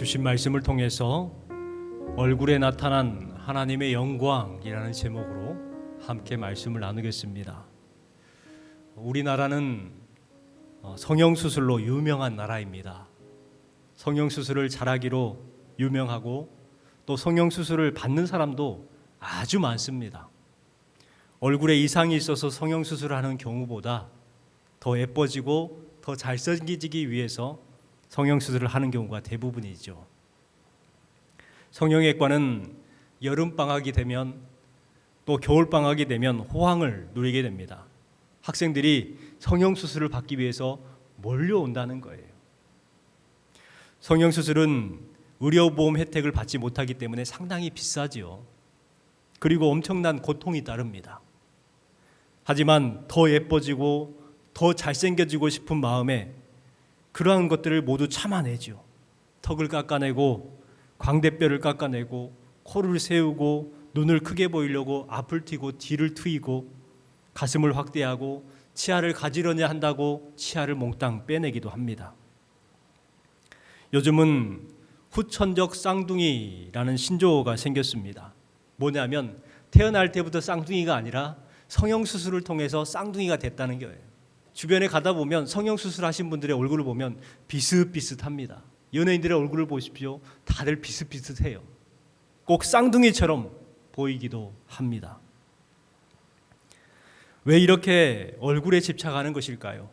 어, 주신 말씀을 통해서 얼굴에 나타난 하나님의 영광이라는 제목으로 함께 말씀을 나누겠습니다. 우리나라는 어, 성형 수술로 유명한 나라입니다. 성형 수술을 잘하기로 유명하고 또 성형 수술을 받는 사람도 아주 많습니다. 얼굴에 이상이 있어서 성형 수술을 하는 경우보다 더 예뻐지고 더 잘생기기 위해서 성형 수술을 하는 경우가 대부분이죠. 성형외과는 여름 방학이 되면 또 겨울 방학이 되면 호황을 누리게 됩니다. 학생들이 성형 수술을 받기 위해서 몰려온다는 거예요. 성형 수술은 의료보험 혜택을 받지 못하기 때문에 상당히 비싸지요. 그리고 엄청난 고통이 따릅니다. 하지만 더 예뻐지고 더 잘생겨지고 싶은 마음에 그러한 것들을 모두 참아내죠. 턱을 깎아내고 광대뼈를 깎아내고 코를 세우고 눈을 크게 보이려고 앞을 튀고 뒤를 트이고 가슴을 확대하고 치아를 가지려냐 한다고 치아를 몽땅 빼내기도 합니다. 요즘은 후천적 쌍둥이라는 신조어가 생겼습니다. 뭐냐면 태어날 때부터 쌍둥이가 아니라 성형 수술을 통해서 쌍둥이가 됐다는 거예요. 주변에 가다 보면 성형 수술하신 분들의 얼굴을 보면 비슷비슷합니다. 연예인들의 얼굴을 보십시오. 다들 비슷비슷해요. 꼭 쌍둥이처럼 보이기도 합니다. 왜 이렇게 얼굴에 집착하는 것일까요?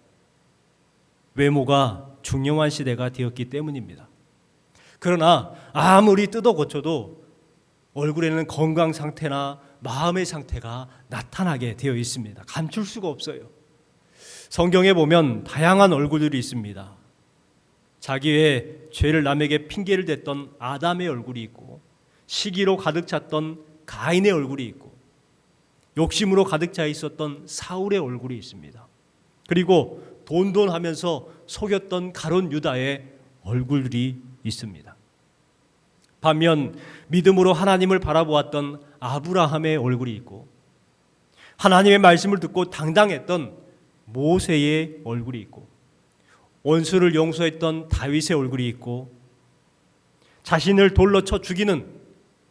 외모가 중요한 시대가 되었기 때문입니다. 그러나 아무리 뜯어 고쳐도 얼굴에는 건강 상태나 마음의 상태가 나타나게 되어 있습니다. 감출 수가 없어요. 성경에 보면 다양한 얼굴들이 있습니다. 자기의 죄를 남에게 핑계를 댔던 아담의 얼굴이 있고 시기로 가득 찼던 가인의 얼굴이 있고 욕심으로 가득 차 있었던 사울의 얼굴이 있습니다. 그리고 돈돈하면서 속였던 가론 유다의 얼굴들이 있습니다. 반면 믿음으로 하나님을 바라보았던 아브라함의 얼굴이 있고 하나님의 말씀을 듣고 당당했던 모세의 얼굴이 있고 원수를 용서했던 다윗의 얼굴이 있고 자신을 돌로 쳐 죽이는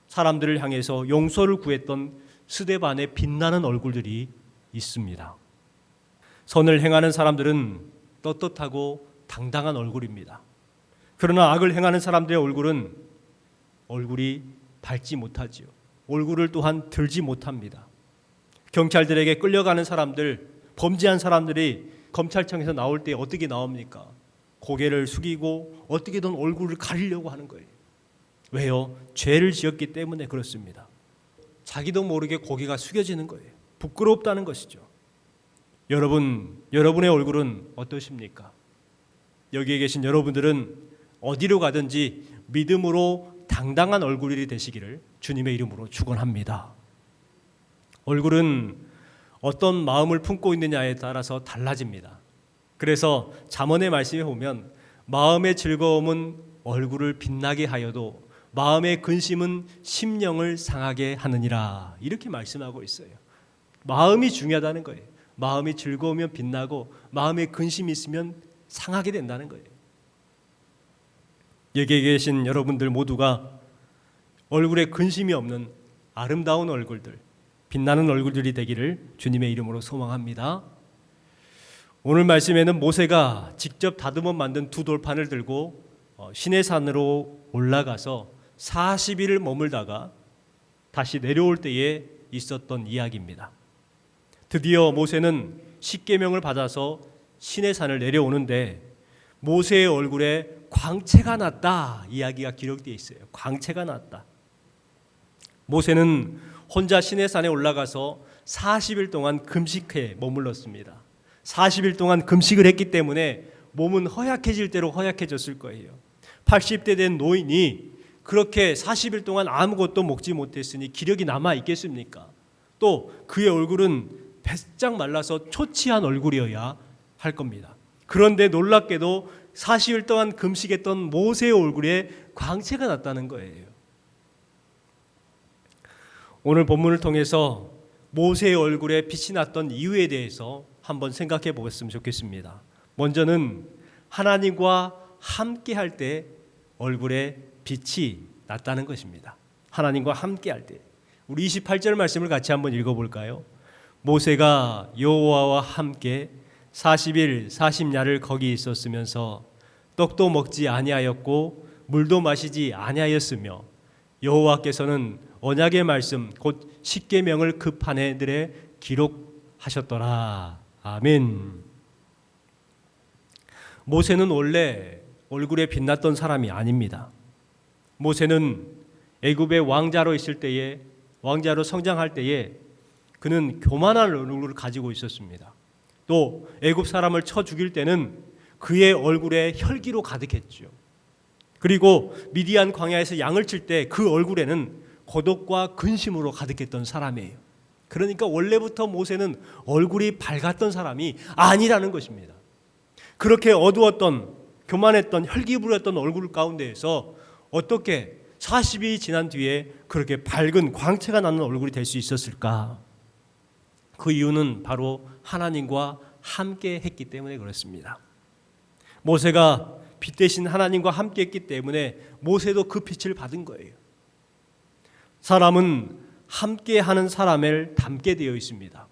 사람들을 향해서 용서를 구했던 스데반의 빛나는 얼굴들이 있습니다. 선을 행하는 사람들은 떳떳하고 당당한 얼굴입니다. 그러나 악을 행하는 사람들의 얼굴은 얼굴이 밝지 못하지요. 얼굴을 또한 들지 못합니다. 경찰들에게 끌려가는 사람들, 범죄한 사람들이 검찰청에서 나올 때 어떻게 나옵니까? 고개를 숙이고 어떻게든 얼굴을 가리려고 하는 거예요. 왜요? 죄를 지었기 때문에 그렇습니다. 자기도 모르게 고개가 숙여지는 거예요. 부끄럽다는 것이죠. 여러분, 여러분의 얼굴은 어떠십니까? 여기에 계신 여러분들은 어디로 가든지 믿음으로 당당한 얼굴이 되시기를 주님의 이름으로 축원합니다. 얼굴은 어떤 마음을 품고 있느냐에 따라서 달라집니다. 그래서 잠언의 말씀에 보면 마음의 즐거움은 얼굴을 빛나게 하여도 마음의 근심은 심령을 상하게 하느니라 이렇게 말씀하고 있어요. 마음이 중요하다는 거예요. 마음이 즐거우면 빛나고 마음에 근심이 있으면 상하게 된다는 거예요. 여기에 계신 여러분들 모두가 얼굴에 근심이 없는 아름다운 얼굴들, 빛나는 얼굴들이 되기를 주님의 이름으로 소망합니다. 오늘 말씀에는 모세가 직접 다듬어 만든 두 돌판을 들고 어, 시내산으로 올라가서 40일을 머물다가 다시 내려올 때에 있었던 이야기입니다. 드디어 모세는 십계명을 받아서 시내산을 내려오는데 모세의 얼굴에 광채가 났다 이야기가 기록되어 있어요. 광채가 났다. 모세는 혼자 시내산에 올라가서 40일 동안 금식해 머물렀습니다. 40일 동안 금식을 했기 때문에 몸은 허약해질 대로 허약해졌을 거예요. 80대 된 노인이 그렇게 40일 동안 아무것도 먹지 못했으니 기력이 남아 있겠습니까? 또 그의 얼굴은 배짝 말라서 초치한 얼굴이어야 할 겁니다. 그런데 놀랍게도 40일 동안 금식했던 모세의 얼굴에 광채가 났다는 거예요. 오늘 본문을 통해서 모세의 얼굴에 빛이 났던 이유에 대해서 한번 생각해 보겠으면 좋겠습니다. 먼저는 하나님과 함께 할 때 얼굴에 빛이 났다는 것입니다. 하나님과 함께 할 때. 우리 28절 말씀을 같이 한번 읽어 볼까요? 모세가 여호와와 함께 40일 40야를 거기 있었으면서 떡도 먹지 아니하였고 물도 마시지 아니하였으며 여호와께서는 언약의 말씀 곧 십계명을 그 판에들에 기록하셨더라. 아멘. 모세는 원래 얼굴에 빛났던 사람이 아닙니다. 모세는 애굽의 왕자로 있을 때에 왕자로 성장할 때에 그는 교만한 얼굴을 가지고 있었습니다. 또 애굽 사람을 쳐 죽일 때는 그의 얼굴에 혈기로 가득했죠. 그리고 미디안 광야에서 양을 칠 때 그 얼굴에는 고독과 근심으로 가득했던 사람이에요. 그러니까 원래부터 모세는 얼굴이 밝았던 사람이 아니라는 것입니다. 그렇게 어두웠던 교만했던 혈기 부렸던 얼굴 가운데에서 어떻게 40이 지난 뒤에 그렇게 밝은 광채가 나는 얼굴이 될 수 있었을까? 그 이유는 바로 하나님과 함께 했기 때문에 그렇습니다. 모세가 빛 대신 하나님과 함께 했기 때문에 모세도 그 빛을 받은 거예요. 사람은 함께 하는 사람을 닮게 되어 있습니다.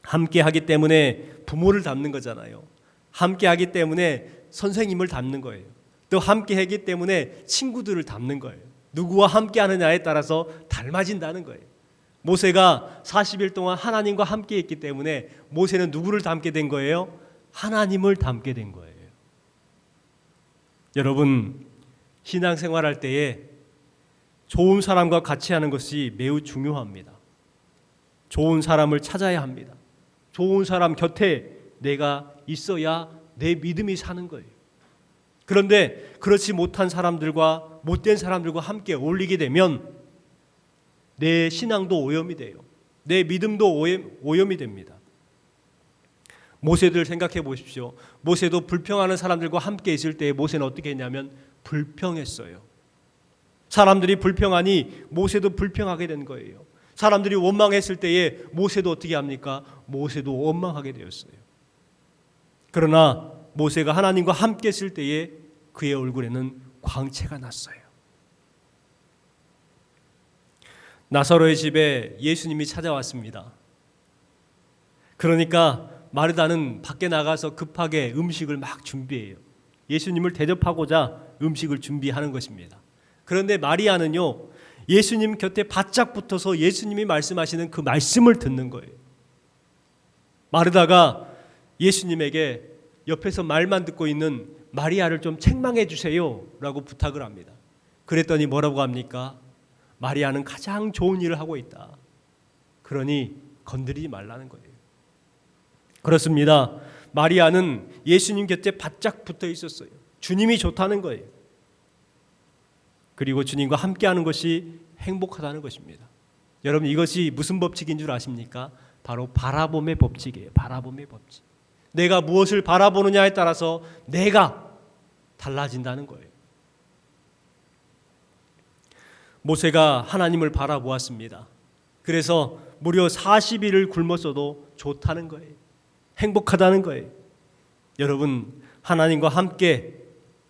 함께 하기 때문에 부모를 닮는 거잖아요. 함께 하기 때문에 선생님을 닮는 거예요. 또 함께 하기 때문에 친구들을 닮는 거예요. 누구와 함께 하느냐에 따라서 닮아진다는 거예요. 모세가 40일 동안 하나님과 함께 했기 때문에 모세는 누구를 닮게 된 거예요? 하나님을 닮게 된 거예요. 여러분 신앙생활 할 때에 좋은 사람과 같이 하는 것이 매우 중요합니다. 좋은 사람을 찾아야 합니다. 좋은 사람 곁에 내가 있어야 내 믿음이 사는 거예요. 그런데 그렇지 못한 사람들과 못된 사람들과 함께 어울리게 되면 내 신앙도 오염이 돼요. 내 믿음도 오염, 오염이 됩니다. 모세들 생각해 보십시오. 모세도 불평하는 사람들과 함께 있을 때 모세는 어떻게 했냐면 불평했어요. 사람들이 불평하니 모세도 불평하게 된 거예요. 사람들이 원망했을 때에 모세도 어떻게 합니까? 모세도 원망하게 되었어요. 그러나 모세가 하나님과 함께 있을 때에 그의 얼굴에는 광채가 났어요. 나사로의 집에 예수님이 찾아왔습니다. 그러니까 마르다는 밖에 나가서 급하게 음식을 막 준비해요. 예수님을 대접하고자 음식을 준비하는 것입니다. 그런데 마리아는요, 예수님 곁에 바짝 붙어서 예수님이 말씀하시는 그 말씀을 듣는 거예요. 마르다가 예수님에게 옆에서 말만 듣고 있는 마리아를 좀 책망해 주세요. 라고 부탁을 합니다. 그랬더니 뭐라고 합니까? 마리아는 가장 좋은 일을 하고 있다. 그러니 건드리지 말라는 거예요. 그렇습니다. 마리아는 예수님 곁에 바짝 붙어 있었어요. 주님이 좋다는 거예요. 그리고 주님과 함께하는 것이 행복하다는 것입니다. 여러분 이것이 무슨 법칙인 줄 아십니까? 바로 바라봄의 법칙이에요. 바라봄의 법칙. 내가 무엇을 바라보느냐에 따라서 내가 달라진다는 거예요. 모세가 하나님을 바라보았습니다. 그래서 무려 40일을 굶었어도 좋다는 거예요. 행복하다는 거예요. 여러분 하나님과 함께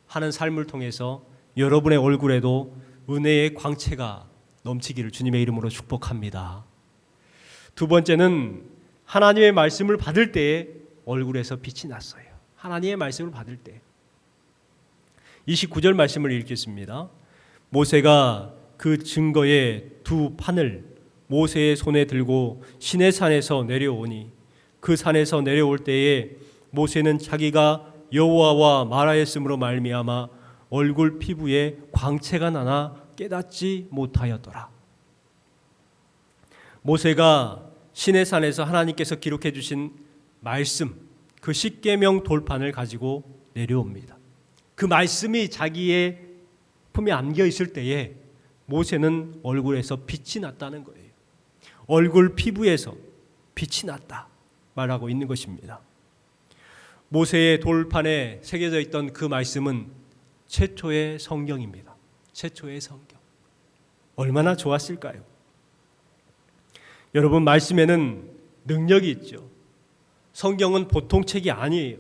하는 삶을 통해서 여러분의 얼굴에도 은혜의 광채가 넘치기를 주님의 이름으로 축복합니다. 두 번째는 하나님의 말씀을 받을 때에 얼굴에서 빛이 났어요. 하나님의 말씀을 받을 때. 29절 말씀을 읽겠습니다. 모세가 그 증거의 두 판을 모세의 손에 들고 시내 산에서 내려오니 그 산에서 내려올 때에 모세는 자기가 여호와와 말하였으므로 말미암아 얼굴 피부에 광채가 나나 깨닫지 못하였더라. 모세가 시내 산에서 하나님께서 기록해 주신 말씀 그 십계명 돌판을 가지고 내려옵니다. 그 말씀이 자기의 품에 안겨 있을 때에 모세는 얼굴에서 빛이 났다는 거예요. 얼굴 피부에서 빛이 났다 말하고 있는 것입니다. 모세의 돌판에 새겨져 있던 그 말씀은 최초의 성경입니다. 최초의 성경. 얼마나 좋았을까요? 여러분 말씀에는 능력이 있죠. 성경은 보통 책이 아니에요.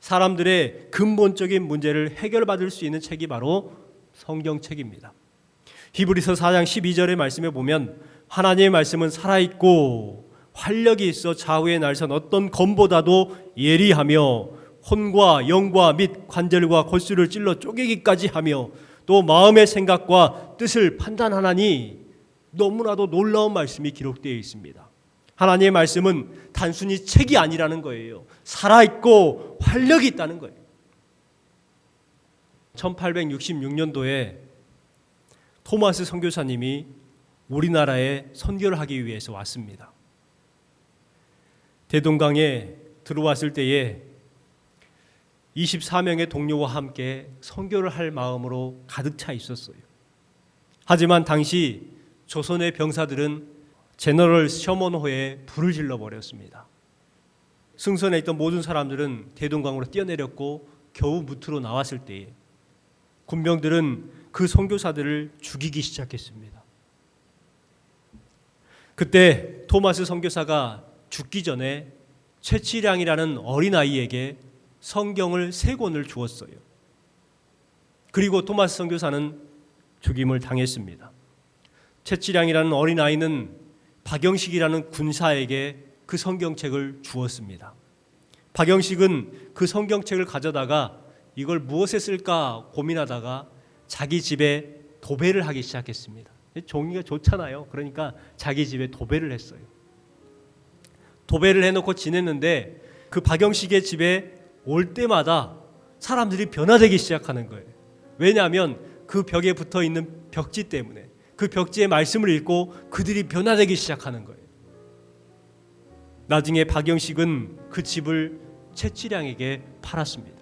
사람들의 근본적인 문제를 해결받을 수 있는 책이 바로 성경책입니다. 히브리서 4장 12절의 말씀에 보면 하나님의 말씀은 살아 있고 활력이 있어 좌우에 날선 어떤 검보다도 예리하며 혼과 영과 및 관절과 골수를 찔러 쪼개기까지 하며 또 마음의 생각과 뜻을 판단하나니 너무나도 놀라운 말씀이 기록되어 있습니다. 하나님의 말씀은 단순히 책이 아니라는 거예요. 살아있고 활력이 있다는 거예요. 1866년도에 토마스 선교사님이 우리나라에 선교를 하기 위해서 왔습니다. 대동강에 들어왔을 때에 24명의 동료와 함께 선교를 할 마음으로 가득 차 있었어요. 하지만 당시 조선의 병사들은 제너럴 셔먼호에 불을 질러 버렸습니다. 승선에 있던 모든 사람들은 대동강으로 뛰어내렸고 겨우 무트로 나왔을 때에 군병들은 그 선교사들을 죽이기 시작했습니다. 그때 토마스 선교사가 죽기 전에 최치량이라는 어린아이에게 성경을 세 권을 주었어요. 그리고 토마스 선교사는 죽임을 당했습니다. 최치량이라는 어린아이는 박영식이라는 군사에게 그 성경책을 주었습니다. 박영식은 그 성경책을 가져다가 이걸 무엇에 쓸까 고민하다가 자기 집에 도배를 하기 시작했습니다. 종이가 좋잖아요. 그러니까 자기 집에 도배를 했어요. 도배를 해놓고 지냈는데 그 박영식의 집에 올 때마다 사람들이 변화되기 시작하는 거예요. 왜냐하면 그 벽에 붙어 있는 벽지 때문에 그 벽지의 말씀을 읽고 그들이 변화되기 시작하는 거예요. 나중에 박영식은 그 집을 최치량에게 팔았습니다.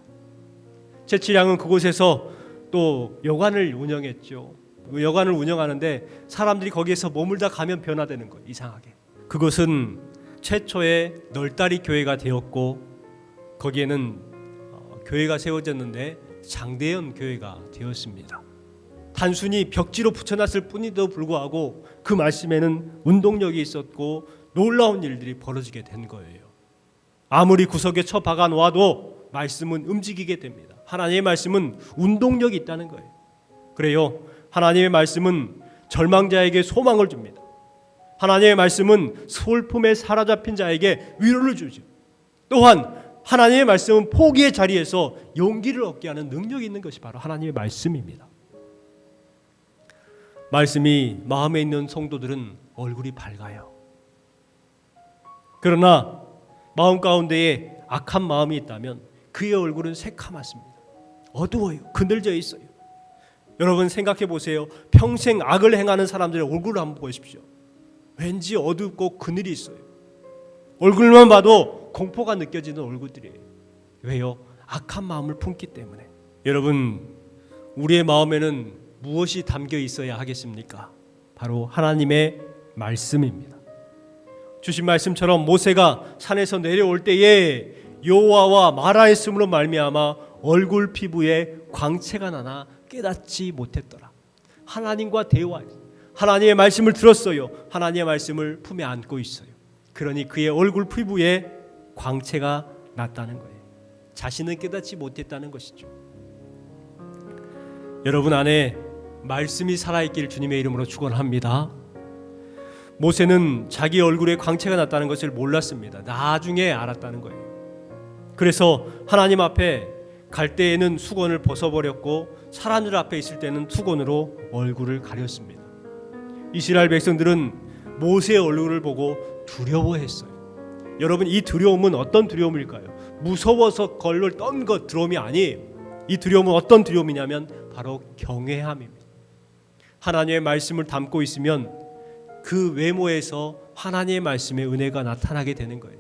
최치량은 그곳에서 또 여관을 운영했죠. 그 여관을 운영하는데 사람들이 거기에서 머물다 가면 변화되는 거예요. 이상하게. 그것은 최초의 널다리 교회가 되었고 거기에는 어, 교회가 세워졌는데 장대현 교회가 되었습니다. 단순히 벽지로 붙여놨을 뿐이도 불구하고 그 말씀에는 운동력이 있었고 놀라운 일들이 벌어지게 된 거예요. 아무리 구석에 쳐 박아 놓아도 말씀은 움직이게 됩니다. 하나님의 말씀은 운동력이 있다는 거예요. 그래요. 하나님의 말씀은 절망자에게 소망을 줍니다. 하나님의 말씀은 슬픔에 사로잡힌 자에게 위로를 주죠. 또한 하나님의 말씀은 포기의 자리에서 용기를 얻게 하는 능력이 있는 것이 바로 하나님의 말씀입니다. 말씀이 마음에 있는 성도들은 얼굴이 밝아요. 그러나 마음 가운데에 악한 마음이 있다면 그의 얼굴은 새카맣습니다. 어두워요. 그늘져 있어요. 여러분 생각해 보세요. 평생 악을 행하는 사람들의 얼굴을 한번 보십시오. 왠지 어둡고 그늘이 있어요. 얼굴만 봐도 공포가 느껴지는 얼굴들이에요. 왜요? 악한 마음을 품기 때문에. 여러분, 우리의 마음에는 무엇이 담겨 있어야 하겠습니까? 바로 하나님의 말씀입니다. 주신 말씀처럼 모세가 산에서 내려올 때에 여호와와 말하였음으로 말미암아 얼굴 피부에 광채가 나나 깨닫지 못했더라. 하나님과 대화 하나님의 말씀을 들었어요. 하나님의 말씀을 품에 안고 있어요. 그러니 그의 얼굴 피부에 광채가 났다는 거예요. 자신은 깨닫지 못했다는 것이죠. 여러분 안에 말씀이 살아있기를 주님의 이름으로 축원합니다. 모세는 자기 얼굴에 광채가 났다는 것을 몰랐습니다. 나중에 알았다는 거예요. 그래서 하나님 앞에 갈 때에는 수건을 벗어버렸고 사람들 앞에 있을 때는 수건으로 얼굴을 가렸습니다. 이스라엘 백성들은 모세의 얼굴을 보고 두려워했어요. 여러분 이 두려움은 어떤 두려움일까요? 무서워서 걸을 떤것 두려움이 아니에요. 이 두려움은 어떤 두려움이냐면 바로 경외함입니다. 하나님의 말씀을 담고 있으면 그 외모에서 하나님의 말씀의 은혜가 나타나게 되는 거예요.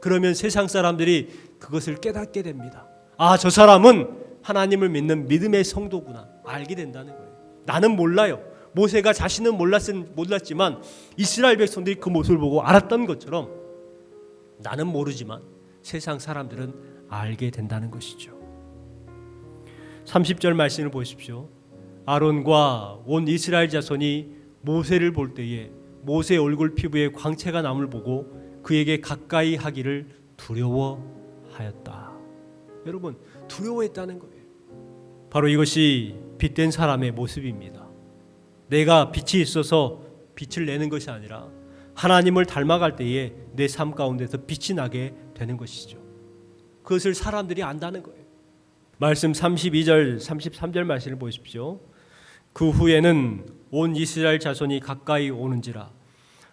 그러면 세상 사람들이 그것을 깨닫게 됩니다. 아, 저 사람은 하나님을 믿는 믿음의 성도구나. 알게 된다는 거예요. 나는 몰라요. 모세가 자신은 몰랐은 몰랐지만 이스라엘 백성들이 그 모습을 보고 알았던 것처럼 나는 모르지만 세상 사람들은 알게 된다는 것이죠. 30절 말씀을 보십시오. 아론과 온 이스라엘 자손이 모세를 볼 때에 모세 얼굴 피부에 광채가 남을 보고 그에게 가까이 하기를 두려워하였다. 여러분 두려워했다는 거예요. 바로 이것이 빛된 사람의 모습입니다. 내가 빛이 있어서 빛을 내는 것이 아니라 하나님을 닮아갈 때에 내 삶 가운데서 빛이 나게 되는 것이죠. 그것을 사람들이 안다는 거예요. 말씀 32절 33절 말씀을 보십시오. 그 후에는 온 이스라엘 자손이 가까이 오는지라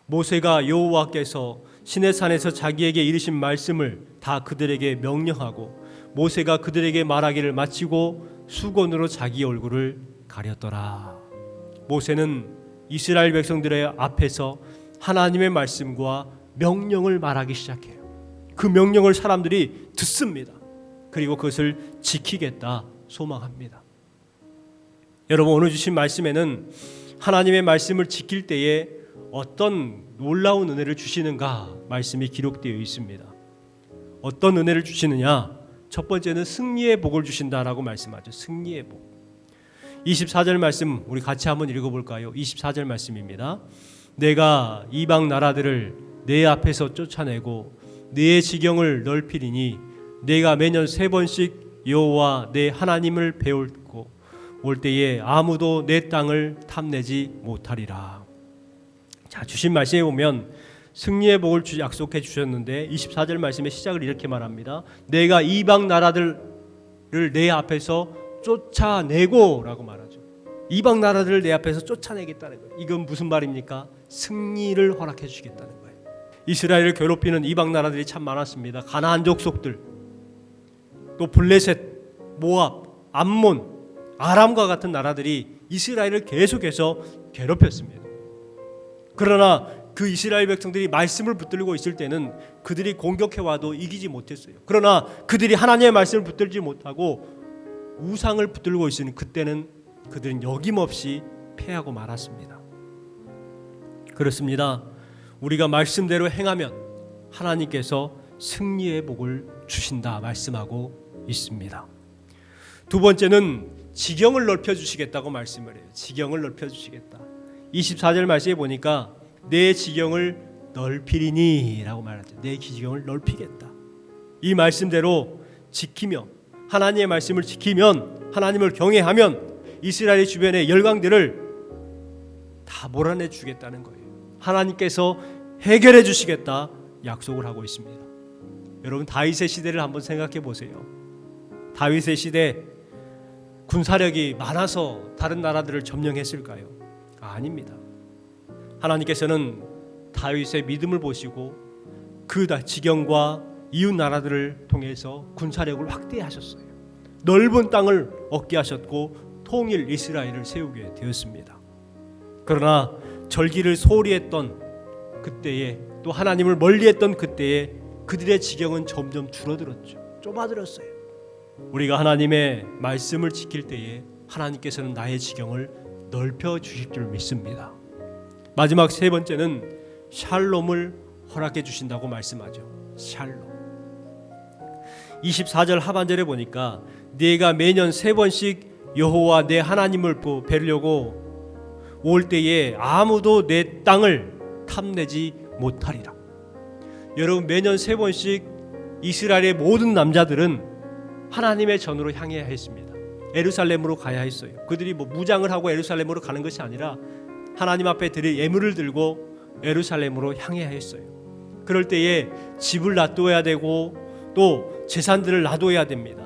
모세가 여호와께서 시내 산에서 자기에게 이르신 말씀을 다 그들에게 명령하고 모세가 그들에게 말하기를 마치고 수건으로 자기 얼굴을 가렸더라. 모세는 이스라엘 백성들의 앞에서 하나님의 말씀과 명령을 말하기 시작해요. 그 명령을 사람들이 듣습니다. 그리고 그것을 지키겠다 소망합니다. 여러분 오늘 주신 말씀에는 하나님의 말씀을 지킬 때에 어떤 놀라운 은혜를 주시는가 말씀이 기록되어 있습니다. 어떤 은혜를 주시느냐? 첫 번째는 승리의 복을 주신다라고 말씀하죠. 승리의 복. 24절 말씀 우리 같이 한번 읽어 볼까요? 24절 말씀입니다. 내가 이방 나라들을 내 앞에서 쫓아내고 네 지경을 넓히리니 내가 매년 세 번씩 여호와 내 하나님을 배울고 올 때에 아무도 내 땅을 탐내지 못하리라. 자 주신 말씀에 보면 승리의 복을 주 약속해 주셨는데 24절 말씀의 시작을 이렇게 말합니다. 내가 이방 나라들을 내 앞에서 쫓아내고라고 말하죠. 이방 나라들을 내 앞에서 쫓아내겠다는 거예요. 이건 무슨 말입니까? 승리를 허락해 주겠다는 거예요. 이스라엘을 괴롭히는 이방 나라들이 참 많았습니다. 가나안 족속들, 또 블레셋, 모압, 암몬, 아람과 같은 나라들이 이스라엘을 계속해서 괴롭혔습니다. 그러나 그 이스라엘 백성들이 말씀을 붙들고 있을 때는 그들이 공격해 와도 이기지 못했어요. 그러나 그들이 하나님의 말씀을 붙들지 못하고 우상을 붙들고 있으니 그때는 그들은 여김없이 패하고 말았습니다. 그렇습니다. 우리가 말씀대로 행하면 하나님께서 승리의 복을 주신다 말씀하고 있습니다. 두 번째는 지경을 넓혀 주시겠다고 말씀을 해요. 지경을 넓혀 주시겠다. 24절 말씀에 보니까 내 지경을 넓히리니라고 말하죠. 내 지경을 넓히겠다. 이 말씀대로 지키며 하나님의 말씀을 지키면 하나님을 경외하면 이스라엘 주변의 열강들을 다 몰아내 주겠다는 거예요. 하나님께서 해결해 주시겠다 약속을 하고 있습니다. 여러분 다윗의 시대를 한번 생각해 보세요. 다윗의 시대 군사력이 많아서 다른 나라들을 점령했을까요? 아닙니다. 하나님께서는 다윗의 믿음을 보시고 그 지경과 이웃 나라들을 통해서 군사력을 확대하셨어요. 넓은 땅을 얻게 하셨고 통일 이스라엘을 세우게 되었습니다. 그러나 절기를 소홀히 했던 그때에 또 하나님을 멀리했던 그때에 그들의 지경은 점점 줄어들었죠. 좁아들었어요. 우리가 하나님의 말씀을 지킬 때에 하나님께서는 나의 지경을 넓혀 주실 줄 믿습니다. 마지막 세 번째는 샬롬을 허락해 주신다고 말씀하죠. 샬롬. 24절 하반절에 보니까 네가 매년 세 번씩 여호와 내 하나님을 뵈려고 올 때에 아무도 내 땅을 탐내지 못하리라. 여러분 매년 세 번씩 이스라엘의 모든 남자들은 하나님의 전으로 향해야 했습니다. 에루살렘으로 가야 했어요. 그들이 뭐 무장을 하고 에루살렘으로 가는 것이 아니라 하나님 앞에 드릴 예물을 들고 에루살렘으로 향해야 했어요. 그럴 때에 집을 놔둬야 되고 또 재산들을 놔둬야 됩니다.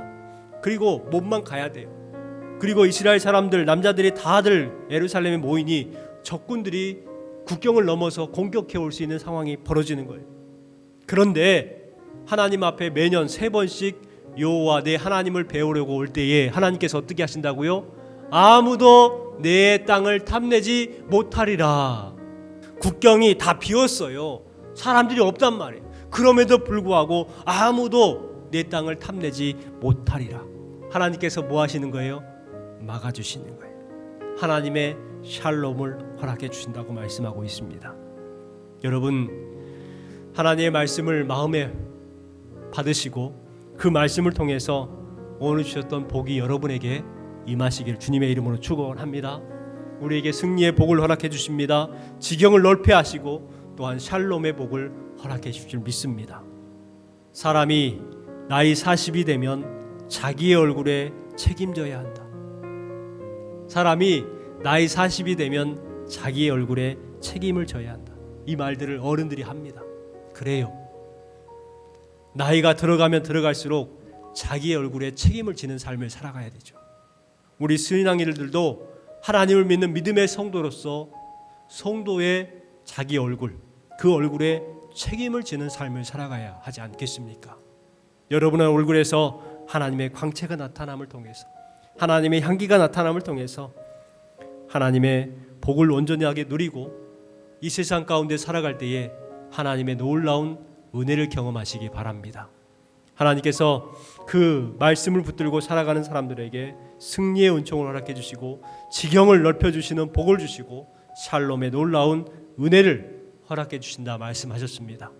그리고 몸만 가야 돼요. 그리고 이스라엘 사람들 남자들이 다들 에루살렘에 모이니 적군들이 국경을 넘어서 공격해 올 수 있는 상황이 벌어지는 거예요. 그런데 하나님 앞에 매년 세 번씩 여호와 내 하나님을 배우려고 올 때에 하나님께서 어떻게 하신다고요? 아무도 내 땅을 탐내지 못하리라. 국경이 다 비었어요. 사람들이 없단 말이에요. 그럼에도 불구하고 아무도 내 땅을 탐내지 못하리라. 하나님께서 뭐 하시는 거예요? 막아 주시는 거예요. 하나님의 샬롬을 허락해 주신다고 말씀하고 있습니다. 여러분 하나님의 말씀을 마음에 받으시고 그 말씀을 통해서 오늘 주셨던 복이 여러분에게 임하시길 주님의 이름으로 축원합니다. 우리에게 승리의 복을 허락해 주십니다. 지경을 넓혀 하시고 또한 샬롬의 복을 허락해 주실 믿습니다. 사람이 나이 40이 되면 자기의 얼굴에 책임져야 한다. 사람이 나이 40이 되면 자기의 얼굴에 책임을 져야 한다. 이 말들을 어른들이 합니다. 그래요. 나이가 들어가면 들어갈수록 자기의 얼굴에 책임을 지는 삶을 살아가야 되죠. 우리 신앙인들도 하나님을 믿는 믿음의 성도로서 성도의 자기 얼굴, 그 얼굴에 책임을 지는 삶을 살아가야 하지 않겠습니까? 여러분의 얼굴에서 하나님의 광채가 나타남을 통해서 하나님의 향기가 나타남을 통해서 하나님의 복을 온전하게 누리고 이 세상 가운데 살아갈 때에 하나님의 놀라운 은혜를 경험하시기 바랍니다. 하나님께서 그 말씀을 붙들고 살아가는 사람들에게 승리의 은총을 허락해 주시고 지경을 넓혀 주시는 복을 주시고 샬롬의 놀라운 은혜를 허락해 주신다 말씀하셨습니다.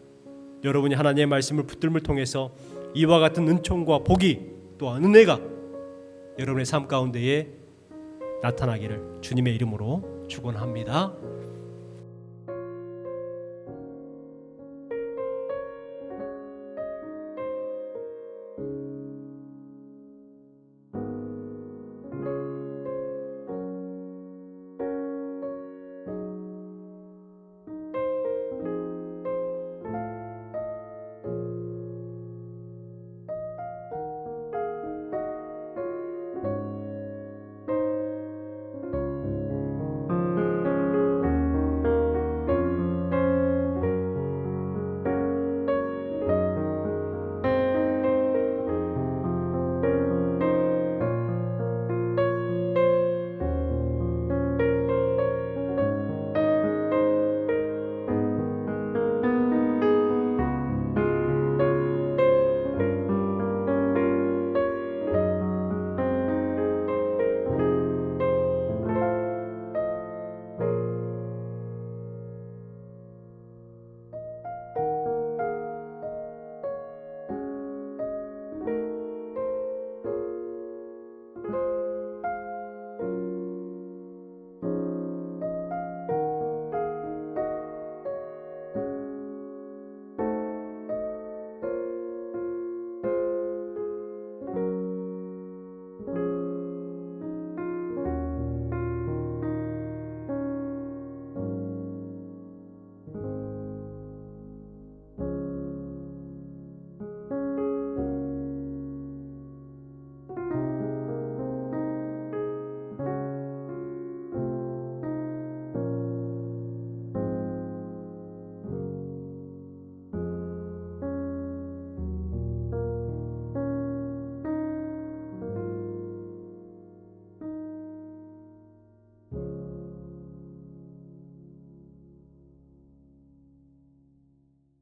여러분이 하나님의 말씀을 붙들음을 통해서 이와 같은 은총과 복이 또한 은혜가 여러분의 삶 가운데에 나타나기를 주님의 이름으로 축원합니다.